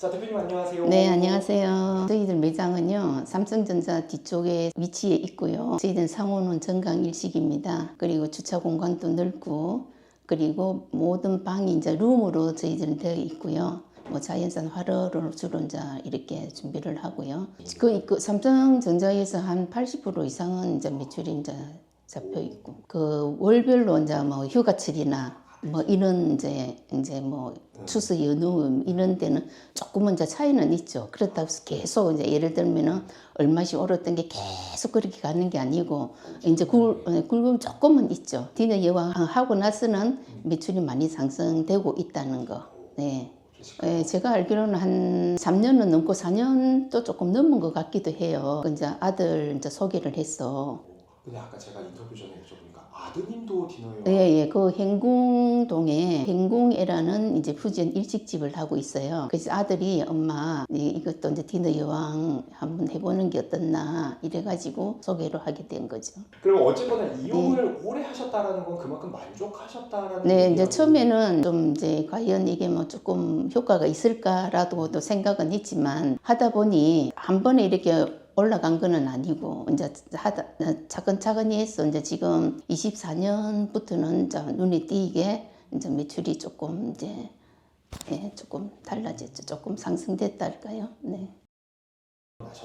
자 대표님 안녕하세요. 네, 안녕하세요. 저희들 매장은요, 삼성전자 뒤쪽에 위치해 있고요. 저희들 상호는 정강 일식입니다. 그리고 주차 공간도 넓고, 그리고 모든 방이 이제 룸으로 저희들은 되어 있고요. 뭐 자연산 화로를 주로 이제 이렇게 준비를 하고요. 그, 그 삼성전자에서 한 80% 이상은 이제 매출이 이제 잡혀 있고, 그 월별로 이제 뭐 휴가철이나 뭐 이런 이제 이제 뭐 추석 연휴 이런 데는 조금은 이제 차이는 있죠. 그렇다고 해서 계속 이제 예를 들면은 얼마씩 오르던 게 계속 그렇게 가는 게 아니고 이제 굴 어, 조금은 있죠. 디너 여왕 하고 나서는 매출이 많이 상승되고 있다는 거. 네. 예, 제가 알기로는 한 3년은 넘고 4년도 조금 넘은 것 같기도 해요. 그 이제 아들 이제 소개를 했어. 근데 아까 제가 인터뷰 전에 여쭤보니까 아드님도 디너요. 예, 예. 그 행궁동에 행궁애라는 이제 퓨전 일식집을 하고 있어요. 그래서 아들이 엄마 이- 이것도 이제 디너 여왕 한번 해보는 게 어떻나 이래가지고 소개를 하게 된 거죠. 그리고 어쨌거나 이용을 오래 하셨다라는 건 그만큼 만족하셨다라는 네, 이제 얘기예요. 처음에는 좀 이제 과연 이게 뭐 조금 효과가 있을까라고도 생각은 했지만 하다 보니 한 번에 이렇게 올라간 거는 아니고 이제 하다 차근차근히 해서 이제 지금 24년부터는 이제 눈에 띄게 이제 매출이 조금 이제 예, 조금 달라졌죠. 조금 상승됐다 할까요? 네.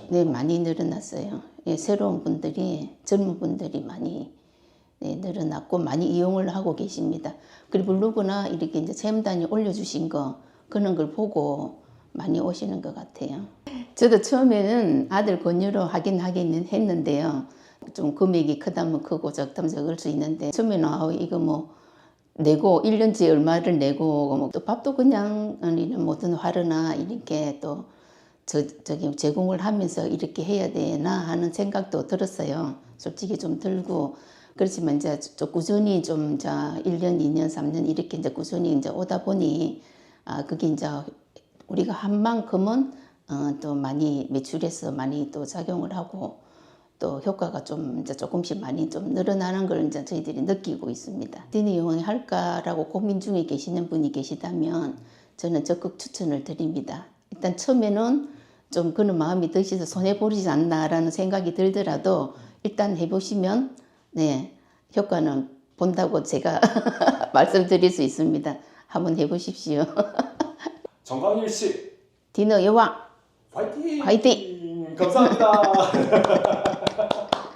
네, 많이 늘어났어요. 예, 새로운 분들이 젊은 분들이 많이 네, 늘어났고 많이 이용을 하고 계십니다. 그리고 블로그나 이렇게 이제 체험단이 올려주신 거 그런 걸 보고 많이 오시는 것 같아요. 저도 처음에는 아들 권유로 하긴 하긴 했는데요. 좀 금액이 크다면 크고 적다면 적을 수 있는데 처음에는 아 이거 뭐 내고 1년째 얼마를 내고 뭐 또 밥도 그냥 아니면 무슨 화르나 이렇게 또 저, 저기 제공을 하면서 이렇게 해야 되나 하는 생각도 들었어요. 솔직히 좀 들고 그렇지만 이제 좀 꾸준히 좀 자 1년, 2년, 3년 이렇게 이제 꾸준히 이제 오다 보니 아 그게 이제 우리가 한 만큼은 어, 또 많이 매출에서 많이 또 작용을 하고 또 효과가 좀 이제 조금씩 많이 좀 늘어나는 걸 이제 저희들이 느끼고 있습니다. 디니 이용을 할까라고 고민 중에 계시는 분이 계시다면 저는 적극 추천을 드립니다. 일단 처음에는 좀 그런 마음이 드셔서 손해 보리지 않나라는 생각이 들더라도 일단 해보시면 네 효과는 본다고 제가 말씀드릴 수 있습니다. 한번 해보십시오. 정광일 씨 디너 여왕 화이팅! 화이팅! 감사합니다.